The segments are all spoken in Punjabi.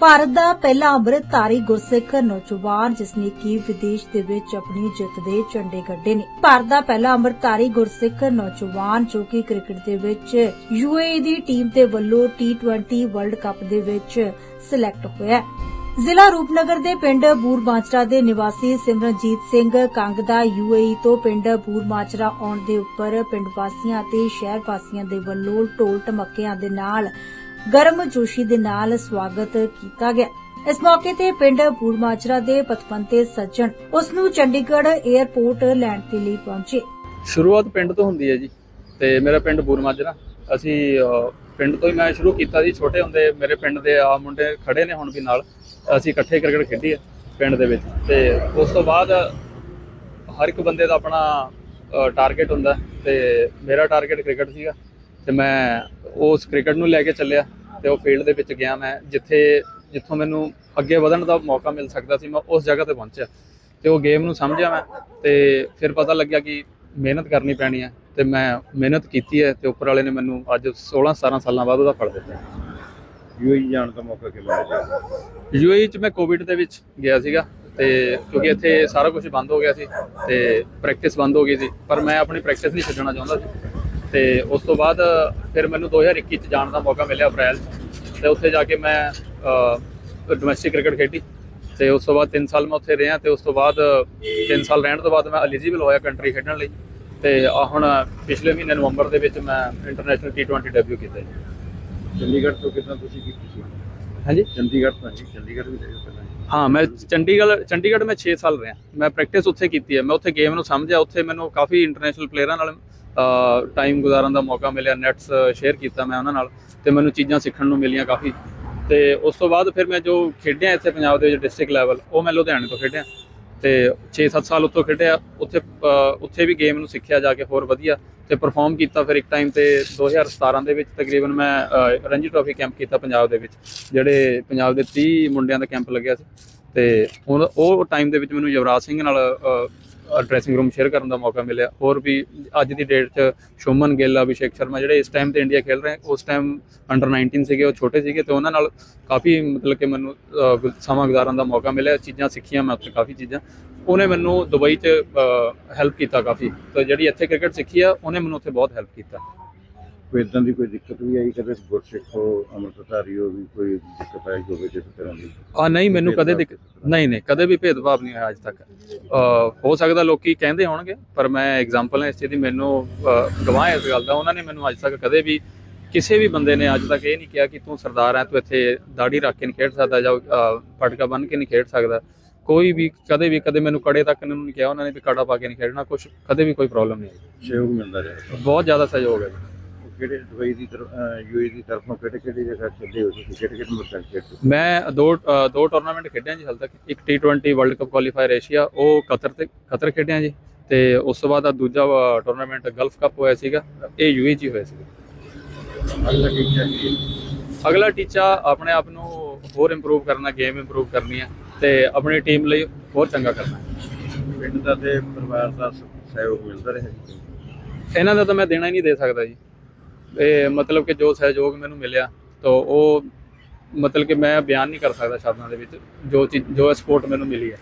ਭਾਰਤ ਦਾ ਪਹਿਲਾ ਅੰਮ੍ਰਿਤਧਾਰੀ ਗੁਰਸਿੱਖ ਨੌਜਵਾਨ ਜਿਸ ਨੇ ਕਿ ਵਿਦੇਸ਼ ਦੇ ਵਿੱਚ ਆਪਣੀ ਜਿੱਤ ਦੇ ਝੰਡੇ ਗੱਡੇ ਨੇ ਭਾਰਤ ਦਾ ਪਹਿਲਾ ਅੰਮ੍ਰਿਤਧਾਰੀ ਗੁਰਸਿੱਖ ਨੌਜਵਾਨ, ਜੋ ਕਿ ਕ੍ਰਿਕਟ ਦੇ ਵਿੱਚ ਯੂਏਈ ਦੀ ਟੀਮ ਦੇ ਵੱਲੋਂ T20 ਵਰਲਡ ਕੱਪ ਦੇ ਵਿੱਚ ਸਿਲੈਕਟ ਹੋਇਆ ਹੈ। ਜ਼ਿਲ੍ਹਾ ਰੂਪਨਗਰ ਦੇ ਪਿੰਡ ਬੂਰਮਾਚਰਾ ਦੇ ਨਿਵਾਸੀ ਸਿਮਰਨਜੀਤ ਸਿੰਘ ਕੰਗ ਦਾ ਯੂਏਈ ਤੋਂ ਪਿੰਡ ਬੂਰਮਾਚਰਾ ਆਉਣ ਦੇ ਉੱਪਰ ਪਿੰਡ ਵਾਸੀਆਂ ਅਤੇ ਸ਼ਹਿਰ ਵਾਸੀਆਂ ਦੇ ਵੱਲੋਂ ਢੋਲ ਟਮੱਕਿਆਂ ਦੇ ਨਾਲ ਗਰਮ ਜੋਸ਼ੀ ਦੇ ਨਾਲ ਸਵਾਗਤ ਕੀਤਾ ਗਿਆ। ਇਸ ਮੌਕੇ ਤੇ ਪਿੰਡ ਬੂਰਮਾਚਰਾ ਦੇ ਪਤਵੰਤੇ ਸੱਜਣ ਉਸ ਨੂੰ ਚੰਡੀਗੜ੍ਹ 에ਅਰਪੋਰਟ ਲੈਣ ਦੇ ਲਈ ਪਹੁੰਚੇ। ਸ਼ੁਰੂਆਤ ਪਿੰਡ ਤੋਂ ਹੁੰਦੀ ਹੈ ਜੀ। ਤੇ ਮੇਰਾ ਪਿੰਡ ਬੂਰਮਾਜਰਾ ਅਸੀਂ ਪਿੰਡ ਤੋਂ ਹੀ ਮੈਂ ਸ਼ੁਰੂ ਕੀਤਾ ਸੀ ਛੋਟੇ ਹੁੰਦੇ ਮੇਰੇ ਪਿੰਡ ਦੇ ਆ ਮੁੰਡੇ ਖੜੇ ਨੇ ਹੁਣ ਵੀ ਨਾਲ। ਅਸੀਂ ਇਕੱਠੇ ਕ੍ਰਿਕਟ ਖੇਡੀ ਹੈ ਪਿੰਡ ਦੇ ਵਿੱਚ। ਤੇ ਉਸ ਤੋਂ ਬਾਅਦ ਹਰ ਇੱਕ ਬੰਦੇ ਦਾ ਆਪਣਾ ਟਾਰਗੇਟ ਹੁੰਦਾ। ਤੇ ਮੇਰਾ ਟਾਰਗੇਟ ਕ੍ਰਿਕਟ ਸੀਗਾ। ਤੇ ਮੈਂ ਉਸ ਕ੍ਰਿਕਟ ਨੂੰ ਲੈ ਕੇ ਚੱਲਿਆ ਤੇ ਉਹ ਫੀਲਡ ਦੇ ਵਿੱਚ ਗਿਆ ਮੈਂ ਜਿੱਥੇ ਜਿੱਥੋਂ ਮੈਨੂੰ ਅੱਗੇ ਵਧਣ ਦਾ ਮੌਕਾ ਮਿਲ ਸਕਦਾ ਸੀ ਮੈਂ ਉਸ ਜਗ੍ਹਾ ਤੇ ਪਹੁੰਚਿਆ ਤੇ ਉਹ ਗੇਮ ਨੂੰ ਸਮਝਿਆ ਮੈਂ ਤੇ ਫਿਰ ਪਤਾ ਲੱਗਿਆ ਕਿ ਮਿਹਨਤ ਕਰਨੀ ਪੈਣੀ ਹੈ ਤੇ ਮੈਂ ਮਿਹਨਤ ਕੀਤੀ ਹੈ ਤੇ ਉੱਪਰ ਵਾਲੇ ਨੇ ਮੈਨੂੰ ਅੱਜ 16 17 ਸਾਲਾਂ ਬਾਅਦ ਉਹਦਾ ਫਲ ਦਿੱਤਾ। ਯੂਏਈ ਜਾਣ ਦਾ ਮੌਕਾ ਕਿਵੇਂ ਮਿਲਿਆ? ਯੂਏਈ ਚ ਮੈਂ ਕੋਵਿਡ ਦੇ ਵਿੱਚ ਗਿਆ ਸੀਗਾ ਤੇ ਕਿਉਂਕਿ ਇੱਥੇ ਸਾਰਾ ਕੁਝ ਬੰਦ ਹੋ ਗਿਆ ਸੀ ਤੇ ਪ੍ਰੈਕਟਿਸ ਬੰਦ ਹੋ ਗਈ ਸੀ ਪਰ ਮੈਂ ਆਪਣੀ ਪ੍ਰੈਕਟਿਸ ਨਹੀਂ ਛੱਡਣਾ ਚਾਹੁੰਦਾ ਸੀ। ਤੇ ਉਸ ਤੋਂ ਬਾਅਦ ਫਿਰ ਮੈਨੂੰ 2021 ਚ ਜਾਣ ਦਾ ਮੌਕਾ ਮਿਲਿਆ ਅਪ੍ਰੈਲ 'ਚ। ਤੇ ਉੱਥੇ ਜਾ ਕੇ ਮੈਂ ਡੋਮੈਸਟਿਕ ਕ੍ਰਿਕਟ ਖੇਡੀ। ਤੇ ਉਸ ਤੋਂ ਬਾਅਦ 3 ਸਾਲ ਮੈਂ ਉੱਥੇ ਰਿਹਾ ਤੇ ਉਸ ਤੋਂ ਬਾਅਦ 3 ਸਾਲ ਰਹਿਣ ਤੋਂ ਬਾਅਦ ਮੈਂ ਐਲੀਜੀਬਲ ਹੋਇਆ ਕੰਟਰੀ ਖੇਡਣ ਲਈ। ਤੇ ਆ ਹੁਣ ਪਿਛਲੇ ਮਹੀਨੇ ਨਵੰਬਰ ਦੇ ਵਿੱਚ ਮੈਂ ਇੰਟਰਨੈਸ਼ਨਲ T20 ਡੈਬਿਊ ਕੀਤਾ ਜੀ। ਚੰਡੀਗੜ੍ਹ ਤੋਂ ਕਿੰਨਾ ਤੁਸੀਂ ਕੀਤੀ ਸੀ? ਹਾਂਜੀ? ਚੰਡੀਗੜ੍ਹ ਤੋਂ ਜੀ ਚੰਡੀਗੜ੍ਹ ਵੀ ਹੋ ਪਹਿਲਾਂ ਹਾਂ ਮੈਂ ਚੰਡੀਗੜ੍ਹ ਚੰਡੀਗੜ੍ਹ ਮੈਂ 6 ਸਾਲ ਰਿਹਾ। ਮੈਂ ਪ੍ਰੈਕਟਿਸ ਉੱਥੇ ਕੀਤੀ ਹੈ। ਮੈਂ ਉੱਥੇ ਗੇਮ ਨੂੰ ਸਮਝਿਆ। ਉੱਥੇ ਮੈਨੂੰ ਕਾਫੀ ਇੰਟਰਨੈਸ਼ਨਲ ਪਲੇਅਰਾਂ ਨਾਲ ਟਾਈਮ ਗੁਜ਼ਾਰਨ ਦਾ ਮੌਕਾ ਮਿਲਿਆ ਨੈਟਸ ਸ਼ੇਅਰ ਕੀਤਾ ਮੈਂ ਉਹਨਾਂ ਨਾਲ ਤੇ ਮੈਨੂੰ ਚੀਜ਼ਾਂ ਸਿੱਖਣ ਨੂੰ ਮਿਲੀਆਂ ਕਾਫੀ। ਤੇ ਉਸ ਤੋਂ ਬਾਅਦ ਫਿਰ ਮੈਂ ਜੋ ਖੇਡਿਆ ਇੱਥੇ ਪੰਜਾਬ ਦੇ ਵਿੱਚ ਡਿਸਟ੍ਰਿਕਟ ਲੈਵਲ ਉਹ ਮੈਂ ਲੁਧਿਆਣੇ ਤੋਂ ਖੇਡਿਆ। ਤੇ 6-7 ਸਾਲ ਉੱਥੋਂ ਖੇਡਿਆ, ਉੱਥੇ ਉੱਥੇ ਵੀ ਗੇਮ ਨੂੰ ਸਿੱਖਿਆ ਜਾ ਕੇ ਹੋਰ ਵਧੀਆ ਤੇ ਪਰਫਾਰਮ ਕੀਤਾ ਫਿਰ ਇੱਕ ਟਾਈਮ ਤੇ 2017 ਦੇ ਵਿੱਚ ਤਕਰੀਬਨ ਮੈਂ ਰਣਜੀ ਟਰਾਫੀ ਕੈਂਪ ਕੀਤਾ ਪੰਜਾਬ ਦੇ ਵਿੱਚ, ਜਿਹੜੇ ਪੰਜਾਬ ਦੇ 30 ਮੁੰਡਿਆਂ ਦਾ ਕੈਂਪ ਲੱਗਿਆ ਸੀ। ਤੇ ਹੁਣ ਉਹ ਟਾਈਮ ਦੇ ਵਿੱਚ ਮੈਨੂੰ ਯੁਵਰਾਜ ਸਿੰਘ ਨਾਲ ਡਰੈਸਿੰਗ ਰੂਮ ਸ਼ੇਅਰ ਕਰਨ ਦਾ ਮੌਕਾ ਮਿਲਿਆ। ਹੋਰ ਵੀ ਅੱਜ ਦੀ ਡੇਟ 'ਚ ਸ਼ੁਮਨ ਗਿੱਲ, ਅਭਿਸ਼ੇਕ ਸ਼ਰਮਾ ਜਿਹੜੇ ਇਸ ਟਾਈਮ ਤੇ ਇੰਡੀਆ ਖੇਡ ਰਹੇ, ਉਸ ਟਾਈਮ ਅੰਡਰ 19 ਸੀਗੇ, ਉਹ ਛੋਟੇ ਸੀਗੇ ਤੇ ਉਹਨਾਂ ਨਾਲ ਕਾਫੀ ਮਤਲਬ ਕਿ ਮੈਨੂੰ ਸਮਾਂ ਗੁਜ਼ਾਰਨ ਦਾ ਮੌਕਾ ਮਿਲਿਆ। ਚੀਜ਼ਾਂ ਸਿੱਖੀਆਂ ਮੈਂ ਉੱਥੇ ਕਾਫੀ ਚੀਜ਼ਾਂ। ਉਹਨੇ ਮੈਨੂੰ ਦੁਬਈ 'ਚ ਹੈਲਪ ਕੀਤਾ ਕਾਫੀ। ਤੇ ਜਿਹੜੀ ਇੱਥੇ ਕ੍ਰਿਕਟ ਸਿੱਖੀ ਆ, ਉਹਨੇ ਮੈਨੂੰ ਉੱਥੇ ਬਹੁਤ ਹੈਲਪ ਕੀਤਾ। ਕੋਈ ਇਦਾਂ ਦੀ ਕੋਈ ਦਿੱਕਤ ਵੀ ਆਈ? ਕਦੇ ਗੁਰਸਿੱਖ ਹੋ ਅੰਮ੍ਰਿਤਧਾਰੀ ਹੋ ਵੀ ਕੋਈ ਦਿੱਕਤ ਆਈ ਹੋਵੇ ਕਿਸੇ ਤਰ੍ਹਾਂ ਦੀ? ਆ ਨਹੀਂ ਮੈਨੂੰ ਕਦੇ ਦਿੱਕ ਨਹੀਂ ਨਹੀਂ ਕਦੇ ਵੀ ਭੇਦਭਾਵ ਨਹੀਂ ਹੋਇਆ ਅੱਜ ਤੱਕ। ਹੋ ਸਕਦਾ ਲੋਕੀ ਕਹਿੰਦੇ ਹੋਣਗੇ ਪਰ ਮੈਂ ਐਗਜ਼ਾਮਪਲ ਹਾਂ ਇਸ ਚੀਜ਼ ਦੀ ਮੈਨੂੰ ਗਵਾਹ ਇਸ ਗੱਲ ਦਾ। ਉਹਨਾਂ ਨੇ ਮੈਨੂੰ ਅੱਜ ਤੱਕ ਕਦੇ ਵੀ ਕਿਸੇ ਵੀ ਬੰਦੇ ਨੇ ਅੱਜ ਤੱਕ ਇਹ ਨਹੀਂ ਕਿਹਾ ਕਿ ਤੂੰ ਸਰਦਾਰ ਹੈ ਤੂੰ ਇੱਥੇ ਦਾੜੀ ਰੱਖ ਕੇ ਨਹੀਂ ਖੇਡ ਸਕਦਾ ਜਾਂ ਪਟਕਾ ਬੰਨ ਕੇ ਨਹੀਂ ਖੇਡ ਸਕਦਾ। ਕੋਈ ਵੀ ਕਦੇ ਵੀ ਕਦੇ ਮੈਨੂੰ ਕੜੇ ਤੱਕ ਨਹੀਂ ਕਿਹਾ ਉਹਨਾਂ ਨੇ ਵੀ ਕੜਾ ਪਾ ਕੇ ਨਹੀਂ ਖੇਡਣਾ। ਕੁਝ ਕਦੇ ਵੀ ਕੋਈ ਪ੍ਰੋਬਲਮ ਨਹੀਂ ਆਈ। ਸਹਿਯੋਗ ਮਿਲਦਾ ਰਿਹਾ। ਬਹੁਤ ਜ਼ਿਆਦਾ ਸਹਿਯੋਗ ਹੈ। ਕਿਹੜੇ ਦੁਬਈ ਦੀ ਯੂਏਈ ਦੀ ਤਰਫੋਂ ਕਿਹੜੇ ਕਿਹੜੀ ਜਗ੍ਹਾ ਚੱਲੇ ਹੋ ਤੁਸੀਂ? ਕਿਹੜੇ ਕਿਹੜੇ 'ਚ ਖੇਡੇ ਮੈਂ ਦੋ ਦੋ ਟੂਰਨਾਮੈਂਟ ਖੇਡਿਆ ਜੀ ਹਾਲ ਤੱਕ। ਇੱਕ T20 world cup qualifier Asia ਉਹ ਕਤਰ ਤੇ ਕਤਰ ਖੇਡਿਆ ਜੀ। ਤੇ ਉਸ ਤੋਂ ਬਾਅਦ ਆ ਦੂਜਾ ਟੂਰਨਾਮੈਂਟ ਗਲਫ ਕੱਪ ਹੋਇਆ ਸੀਗਾ। ਇਹ ਯੂਏ ਹੀ ਹੋਇਆ ਸੀਗਾ। ਅਗਲਾ ਟੀਚਾ? ਅਗਲਾ ਟੀਚਾ ਆਪਣੇ ਆਪ ਨੂੰ ਹੋਰ ਇੰਪਰੂਵ ਕਰਨਾ ਗੇਮ ਇੰਪਰੂਵ ਕਰਨੀ ਹੈ ਤੇ ਆਪਣੀ ਟੀਮ ਲਈ ਹੋਰ ਚੰਗਾ ਕਰਨਾ। ਪਿੰਡ ਦਾ ਤੇ ਪਰਿਵਾਰ ਦਾ ਸਹਿਯੋਗ ਮਿਲਦਾ ਰਿਹਾ ਜੀ? ਇਹਨਾਂ ਦਾ ਤਾਂ ਮੈਂ ਦੇਣਾ ਹੀ ਨਹੀਂ ਦੇ ਸਕਦਾ ਜੀ। ਇਹ ਮਤਲਬ ਕਿ ਜੋ ਸਹਿਯੋਗ ਮੈਨੂੰ ਮਿਲਿਆ, ਤਾਂ ਉਹ ਮਤਲਬ ਕਿ ਮੈਂ ਬਿਆਨ ਨਹੀਂ ਕਰ ਸਕਦਾ ਸ਼ਬਦਾਂ ਦੇ ਵਿੱਚ, ਜੋ ਚੀਜ਼ ਜੋ ਸਪੋਰਟ ਮੈਨੂੰ ਮਿਲੀ ਹੈ।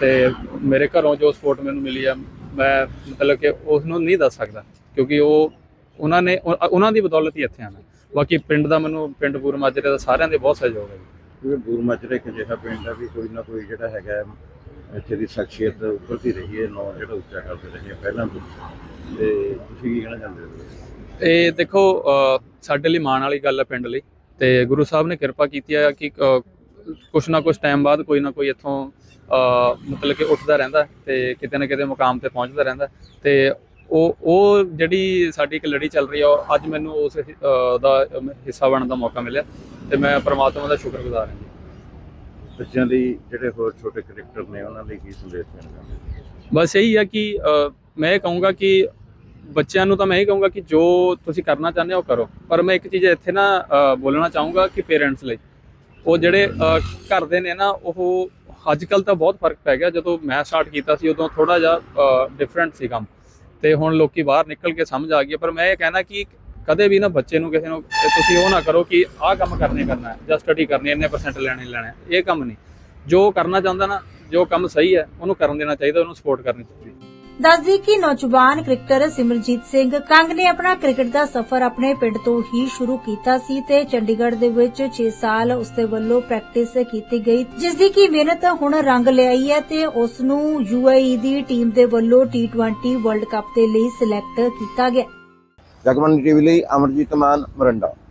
ਤੇ ਮੇਰੇ ਘਰੋਂ ਜੋ ਸਪੋਰਟ ਮੈਨੂੰ ਮਿਲੀ ਹੈ, ਮੈਂ ਮਤਲਬ ਕਿ ਉਸ ਨੂੰ ਨਹੀਂ ਦੱਸ ਸਕਦਾ, ਕਿਉਂਕਿ ਉਹ, ਉਹਨਾਂ ਨੇ ਉਹਨਾਂ ਦੀ ਬਦੌਲਤ ਹੀ ਇੱਥੇ ਆਣਾ ਬਾਕੀ ਪਿੰਡ ਦਾ ਮੈਨੂੰ, ਪਿੰਡ ਪੂਰ ਮਾਜਰੇ ਦਾ ਸਾਰਿਆਂ ਦੇ ਬਹੁਤ ਸਹਿਯੋਗ ਹੈ। ਜੀ ਕਿਉਂਕਿ ਮਾਜਰੇ ਇੱਕ ਅਜਿਹਾ ਪਿੰਡ ਆ ਵੀ ਕੋਈ ਨਾ ਕੋਈ ਜਿਹੜਾ ਹੈਗਾ ਇੱਥੇ ਦੀ ਸ਼ਖਸੀਅਤ ਉੱਭਰਦੀ ਰਹੀ ਹੈ, ਨੌ ਜਿਹੜਾ ਉੱਚਾ ਕਰਦੇ ਰਹੇ ਆ, ਪਹਿਲਾਂ ਤੋਂ। ਤੇ ਤੁਸੀਂ ਕੀ ਕਹਿਣਾ ਚਾਹੁੰਦੇ ਹੋ? ਇਹ ਦੇਖੋ ਸਾਡੇ ਲਈ ਮਾਣ ਵਾਲੀ ਗੱਲ ਹੈ ਪਿੰਡ ਲਈ ਤੇ ਗੁਰੂ ਸਾਹਿਬ ਨੇ ਕਿਰਪਾ ਕੀਤੀ ਹੈ ਕਿ ਕੁਛ ਨਾ ਕੁਛ ਟਾਈਮ ਬਾਅਦ ਕੋਈ ਨਾ ਕੋਈ ਇੱਥੋਂ ਮਤਲਬ ਕਿ ਉੱਠਦਾ ਰਹਿੰਦਾ ਤੇ ਕਿਤੇ ਨਾ ਕਿਤੇ ਮੁਕਾਮ ਤੇ ਪਹੁੰਚਦਾ ਰਹਿੰਦਾ ਤੇ ਉਹ ਉਹ ਜਿਹੜੀ ਸਾਡੀ ਇੱਕ ਲੜੀ ਚੱਲ ਰਹੀ ਆ ਅੱਜ ਮੈਨੂੰ ਉਸ ਦਾ ਹਿੱਸਾ ਬਣਨ ਦਾ ਮੌਕਾ ਮਿਲਿਆ ਤੇ ਮੈਂ ਪ੍ਰਮਾਤਮਾ ਦਾ ਸ਼ੁਕਰਗੁਜ਼ਾਰ ਹਾਂ। ਬੱਚਿਆਂ ਲਈ ਜਿਹੜੇ ਹੋਰ ਛੋਟੇ ਕ੍ਰਿਕਟਰ ਨੇ ਉਹਨਾਂ ਲਈ ਕੀ ਸੰਦੇਸ਼ ਦੇਣਾ ਚਾਹੁੰਦੇ? ਬਸ ਇਹੀ ਹੈ ਕਿ ਮੈਂ ਕਹੂੰਗਾ ਕਿ ਬੱਚਿਆਂ ਨੂੰ ਤਾਂ ਮੈਂ ਇਹ ਕਹੂੰਗਾ ਕਿ ਜੋ ਤੁਸੀਂ ਕਰਨਾ ਚਾਹੁੰਦੇ ਹੋ ਉਹ ਕਰੋ। ਪਰ ਮੈਂ ਇੱਕ ਚੀਜ਼ ਇੱਥੇ ਨਾ ਬੋਲਣਾ ਚਾਹੂੰਗਾ ਕਿ ਪੇਰੈਂਟਸ ਲਈ। ਉਹ ਜਿਹੜੇ ਘਰ ਦੇ ਨੇ ਨਾ, ਉਹ ਅੱਜ ਕੱਲ ਤਾਂ ਬਹੁਤ ਫ਼ਰਕ ਪੈ ਗਿਆ। ਜਦੋਂ ਮੈਂ ਸਟਾਰਟ ਕੀਤਾ ਸੀ, ਉਦੋਂ ਥੋੜਾ ਜਿਹਾ ਡਿਫਰੈਂਟ ਸੀ ਕੰਮ। ਤੇ ਹੁਣ ਲੋਕੀ ਬਾਹਰ ਨਿਕਲ ਕੇ ਸਮਝ ਆ ਗਈ ਪਰ ਮੈਂ ਇਹ ਕਹਿਣਾ ਕਿ ਕਦੇ ਵੀ ਨਾ ਬੱਚੇ ਨੂੰ ਕਿਸੇ ਨੂੰ ਤੁਸੀਂ ਉਹ ਨਾ ਕਰੋ ਕਿ ਆਹ ਕੰਮ ਕਰਨੇ ਕਰਨਾ ਹੈ। ਜਾਂ ਸਟੱਡੀ ਕਰਨੀ ਇੰਨੇ ਪਰਸੈਂਟ ਲੈਣੇ ਲੈਣੇ ਇਹ ਕੰਮ ਨਹੀਂ। ਜੋ ਕਰਨਾ ਚਾਹੁੰਦਾ ਨਾ, ਜੋ ਕੰਮ ਸਹੀ ਹੈ, ਉਹਨੂੰ ਕਰਨ ਦੇਣਾ ਚਾਹੀਦਾ, ਉਹਨੂੰ ਸਪੋਰਟ ਕਰਨੀ ਚਾਹੀਦੀ ਦੱਸਦੀ ਕਿ ਨੌਜਵਾਨ ਕ੍ਰਿਕਟਰ ਸਿਮਰਜੀਤ ਸਿੰਘ ਕੰਗ ਨੇ ਆਪਣਾ ਕ੍ਰਿਕਟ ਦਾ ਸਫ਼ਰ ਆਪਣੇ ਪਿੰਡ ਤੋਂ ਹੀ ਸ਼ੁਰੂ ਕੀਤਾ ਸੀ ਤੇ ਚੰਡੀਗੜ੍ਹ ਦੇ ਵਿੱਚ 6 ਸਾਲ ਉਸਦੇ ਵੱਲੋਂ ਪ੍ਰੈਕਟਿਸ ਕੀਤੀ ਗਈ ਜਿਸ ਦੀ ਕੀ ਮਿਹਨਤ ਹੁਣ ਰੰਗ ਲਿਆਈ ਹੈ ਤੇ ਉਸ ਨੂੰ ਯੂਏਈ ਦੀ ਟੀਮ ਦੇ ਵੱਲੋਂ T20 ਵਰਲਡ ਕੱਪ ਦੇ ਲਈ ਸਿਲੈਕਟ ਕੀਤਾ ਗਿਆ। ਜਗਮਨ ਟੀਵੀ ਲਈ ਅਮਰਜੀਤ ਮਾਨ ਮਰੰਡਾ।